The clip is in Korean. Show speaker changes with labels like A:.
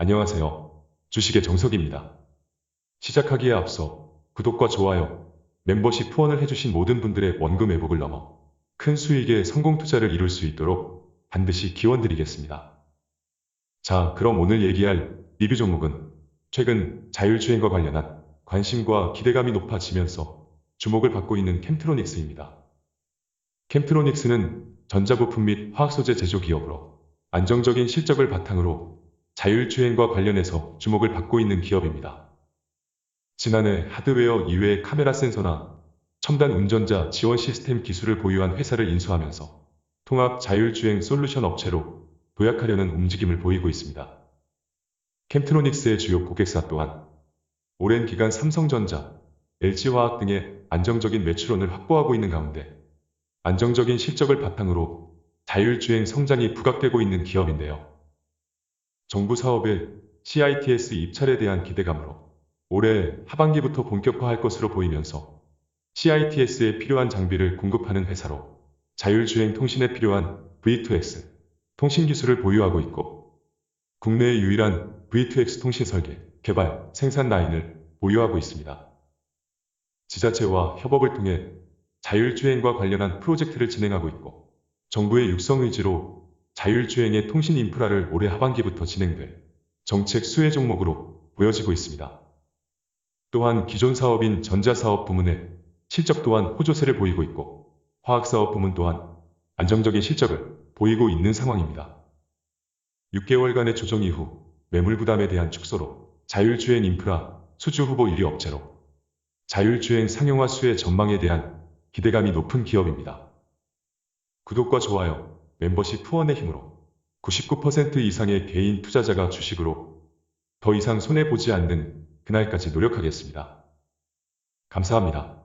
A: 안녕하세요. 주식의 정석입니다. 시작하기에 앞서 구독과 좋아요, 멤버십 후원을 해주신 모든 분들의 원금 회복을 넘어 큰 수익의 성공 투자를 이룰 수 있도록 반드시 기원드리겠습니다. 자, 그럼 오늘 얘기할 리뷰 종목은 최근 자율주행과 관련한 관심과 기대감이 높아지면서 주목을 받고 있는 캠트로닉스입니다. 캠트로닉스는 전자부품 및 화학소재 제조 기업으로 안정적인 실적을 바탕으로 자율주행과 관련해서 주목을 받고 있는 기업입니다. 지난해 하드웨어 이외의 카메라 센서나 첨단 운전자 지원 시스템 기술을 보유한 회사를 인수하면서 통합 자율주행 솔루션 업체로 도약하려는 움직임을 보이고 있습니다. 캠트로닉스의 주요 고객사 또한 오랜 기간 삼성전자, LG화학 등의 안정적인 매출원을 확보하고 있는 가운데 안정적인 실적을 바탕으로 자율주행 성장이 부각되고 있는 기업인데요. 정부 사업의 CITS 입찰에 대한 기대감으로 올해 하반기부터 본격화할 것으로 보이면서 CITS에 필요한 장비를 공급하는 회사로 자율주행 통신에 필요한 V2X 통신 기술을 보유하고 있고 국내의 유일한 V2X 통신 설계, 개발, 생산 라인을 보유하고 있습니다. 지자체와 협업을 통해 자율주행과 관련한 프로젝트를 진행하고 있고 정부의 육성 의지로 자율주행의 통신 인프라를 올해 하반기부터 진행될 정책 수혜 종목으로 보여지고 있습니다. 또한 기존 사업인 전자사업 부문의 실적 또한 호조세를 보이고 있고 화학사업 부문 또한 안정적인 실적을 보이고 있는 상황입니다. 6개월간의 조정 이후 매물 부담에 대한 축소로 자율주행 인프라 수주 후보 1위 업체로 자율주행 상용화 수혜 전망에 대한 기대감이 높은 기업입니다. 구독과 좋아요, 멤버십 후원의 힘으로 99% 이상의 개인 투자자가 주식으로 더 이상 손해보지 않는 그날까지 노력하겠습니다. 감사합니다.